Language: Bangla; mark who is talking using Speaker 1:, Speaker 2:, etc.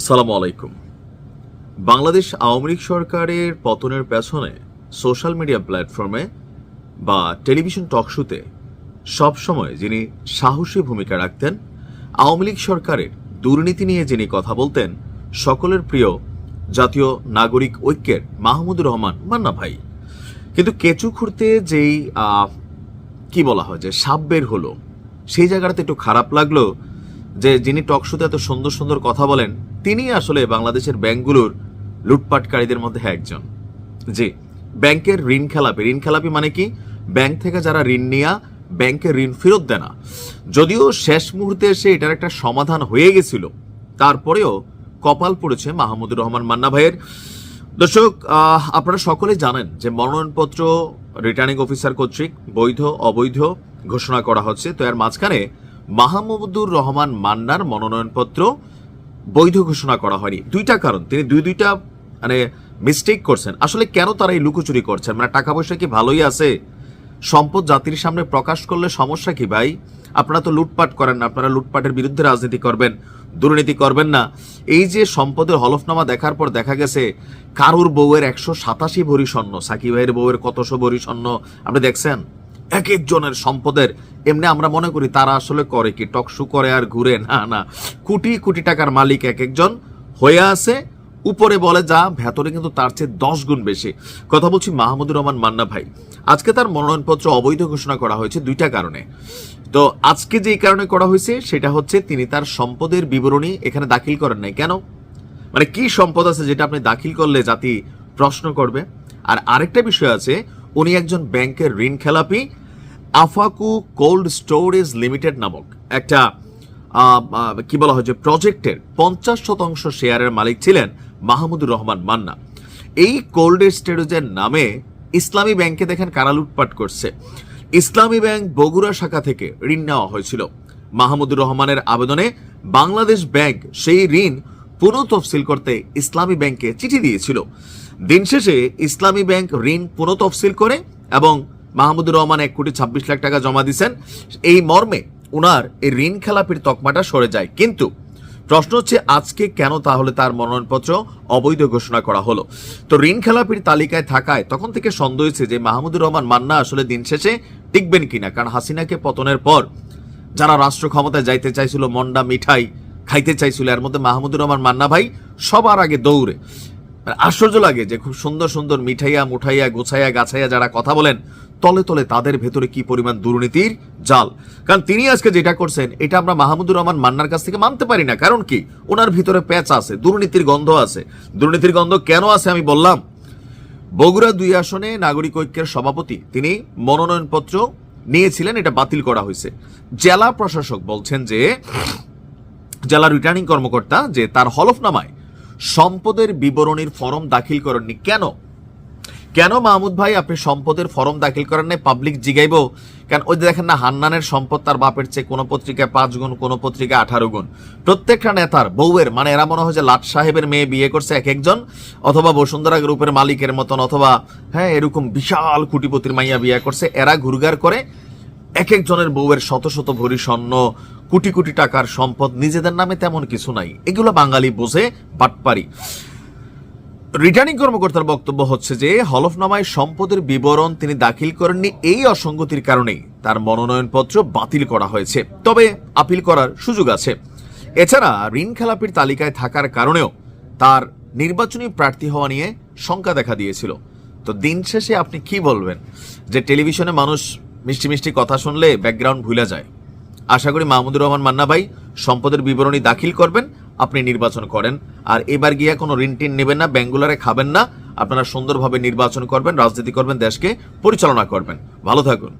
Speaker 1: আসসালামু আলাইকুম। বাংলাদেশ আওয়ামী লীগ সরকারের পতনের পেছনে সোশ্যাল মিডিয়া প্ল্যাটফর্মে বা টেলিভিশন টকশোতে সবসময় যিনি সাহসী ভূমিকা রাখতেন, আওয়ামী লীগ সরকারের দুর্নীতি নিয়ে যিনি কথা বলতেন, সকলের প্রিয় জাতীয় নাগরিক ঐক্যের মাহমুদুর রহমান মান্না ভাই। কিন্তু কেঁচু খুঁড়তে যেই কি বলা হয় যে সাপ বের হলো, সেই জায়গাটাতে একটু খারাপ লাগল যে যিনি টকশোতে এত সুন্দর সুন্দর কথা বলেন, তিনি আসলে বাংলাদেশের ব্যাংকগুলোর লুটপাটকারীদের মধ্যে একজন। জি, ব্যাংকের ঋণ খেলাপি। ঋণ খেলাপি মানে কি? ব্যাংক থেকে যারা ঋণ নেয়া ব্যাংকের ঋণ ফেরত দেয় না যদিও শেষ মুহূর্তে এসে এটার একটা সমাধান হয়ে গেছিল, তারপরেও কপাল পড়েছে মাহমুদুর রহমান মান্না ভাইয়ের। দর্শক আপনারা সকলে জানেন যে মনোনয়নপত্র রিটার্নিং অফিসার কর্তৃক বৈধ, অবৈধ ঘোষণা করা হচ্ছে। তো এর মাঝখানে মাহমুদুর রহমান মান্নার মনোনয়নপত্র বৈধ ঘোষণা করা হয়নি। দুইটা কারণ। তিনি দুই দুইটা মানে মিস্টেক করছেন। আসলে কেন তারা এই লুকোচুরি করছেন? মানে টাকা পয়সা কি ভালোই আছে? সম্পদ জাতির সামনে প্রকাশ করলে সমস্যা কি ভাই? আপনারা তো লুটপাট করেন না। আপনারা লুটপাটের বিরুদ্ধে রাজনীতি করবেন, দুর্নীতি করবেন না। এই যে সম্পদের হলফনামা দেখার পর দেখা গেছে, কারুর বউয়ের একশো সাতাশি ভরি স্বর্ণ, সাকিব ভাইয়ের বউয়ের কতশো ভরি স্বর্ণ, আপনি দেখছেন? এক একজনের সম্পদের এমনি আমরা মনে করি তারা আসলে করে কি টকশু করে আর ঘুরে, না না। কোটি কোটি টাকার মালিক এক একজন হয়ে আছে, উপরে বলে যা, ভেতরে কিন্তু তার চেয়ে দশ গুণ বেশি। কথা বলছি মাহমুদুর রহমান মান্না ভাই। আজকে তার মনোনয়নপত্র অবৈধ ঘোষণা করা হয়েছে দুইটা কারণে। তো আজকে যে কারণে করা হয়েছে, সেটা হচ্ছে তিনি তার সম্পদের বিবরণী এখানে দাখিল করেন নাই। কেন? মানে কি সম্পদ আছে যেটা আপনি দাখিল করলে জাতি প্রশ্ন করবে? আর আরেকটা বিষয় আছে, উনি একজন ব্যাংকের ঋণ খেলাপি আফাকু কোল্ড স্টোরেজ লিমিটেড নামক একটা কি বলা হয় যে প্রজেক্টের পঞ্চাশ শতাংশ শেয়ারের মালিক ছিলেন মাহমুদুর রহমান মান্না। এই কোল্ড স্টোরেজের নামে ইসলামী ব্যাংকে দেখেন কারা লুটপাট করছে। ইসলামী ব্যাংক বগুড়া শাখা থেকে ঋণ নেওয়া হয়েছিল। মাহমুদুর রহমানের আবেদনে বাংলাদেশ ব্যাংক সেই ঋণ পুনঃ তফসিল করতে ইসলামী ব্যাংকে চিঠি দিয়েছিল। দিন শেষে ইসলামী ব্যাংক ঋণ পুনঃ তফসিল করে এবং মাহমুদুর রহমান এক কোটি ছাব্বিশ লাখ টাকা জমা দিয়েছেন। এই মর্মে উনার এই ঋণ খেলাপির তকমাটা সরে যায়। কিন্তু প্রশ্ন হচ্ছে, আজকে কেন তাহলে তার মনোনয়নপত্র অবৈধ ঘোষণা করা হলো? তো ঋণ খেলাপির তালিকায় থাকায় তখন থেকে সন্দেহ হয়েছে যে মাহমুদুর রহমান মান্না আসলে দিন শেষে টিকবেন কিনা। কারণ হাসিনাকে পতনের পর যারা রাষ্ট্র ক্ষমতায় যাইতে চাইছিল, মন্ডা মিঠাই খাইতে চাইছিল, এর মধ্যে মাহমুদুর রহমান মান্না ভাই সবার আগে দৌড়ে। আশ্চর্য লাগে যে খুব সুন্দর সুন্দর মিঠাইয়া, মুঠাইয়া, গোছাইয়া, গাছাইয়া যারা কথা বলেন তলে তলে তাদের ভেতরে কি পরিমাণ দুর্নীতির জাল? কারণ তিনি আজকে যেটা করছেন, এটা আমরা মাহমুদুর রহমান মান্নার কাছ থেকে মানতে পারি না। কারণ কি? ওনার ভিতরে প্যাচ আছে, দুর্নীতির গন্ধ আছে। দুর্নীতির গন্ধ কেন আছে আমি বললাম? বগুড়া দুই আসনে নাগরিক ঐক্যের সভাপতি তিনি মনোনয়নপত্র নিয়েছিলেন, এটা বাতিল করা হয়েছে। জেলা প্রশাসক বলছেন যে, জেলা রিটার্নিং কর্মকর্তা যে তার হলফনামায় সম্পদের বিবরণীর ফরম দাখিল করেননি, কেন? কেন মাহমুদ ভাই আপনি সম্পদের ফরম দাখিল করেন নাই? পাবলিক জিগাইব। কেন ওই দেখেন না, হান্নানের সম্পদ তার বাপের চেয়ে কোনো পত্রিকায় পাঁচ গুণ, কোনো পত্রিকায় আঠারো গুণ। প্রত্যেকটা নেতার, বউয়ের মানে এরা মনে হয় যে লাট সাহেবের মেয়ে বিয়ে করছে এক একজন, অথবা বসুন্ধরা গ্রুপের মালিকের মতন, অথবা হ্যাঁ এরকম বিশাল কুটিপতির মাইয়া বিয়ে করছে। এরা ঘুরগার করে এক একজনের বউয়ের শত শত ভরি স্বর্ণ, কোটি কোটি টাকার সম্পদ, নিজেদের নামে তেমন কিছু নাই। এগুলো বাঙালি বোঝে বাটপারি। রিটার্নিং কর্মকর্তার বক্তব্য হচ্ছে যে, হলফনামায় সম্পদের বিবরণ তিনি দাখিল করেননি এই অসঙ্গতির কারণেই। তার মনোনয়নপত্র বাতিল করা হয়েছে। তবে আপিল করার সুযোগ আছে। এছাড়া ঋণ খেলাপির তালিকায় থাকার কারণেও তার নির্বাচনী প্রার্থী হওয়া নিয়ে শঙ্কা দেখা দিয়েছিল। তো দিন শেষে আপনি কি বলবেন? যে, টেলিভিশনে মানুষ মিষ্টি মিষ্টি কথা শুনলে ব্যাকগ্রাউন্ড ভুলে যায়। আশা করি মাহমুদুর রহমান মান্না ভাই সম্পদের বিবরণী দাখিল করবেন। আপনি নির্বাচন করেন। আর এবার গিয়ে কোনো ঋণ টিন নেবেন না, ব্যাঙ্গুলারে খাবেন না। আপনারা সুন্দরভাবে নির্বাচন করবেন, রাজনীতি করবেন, দেশকে পরিচালনা করবেন। ভালো থাকুন।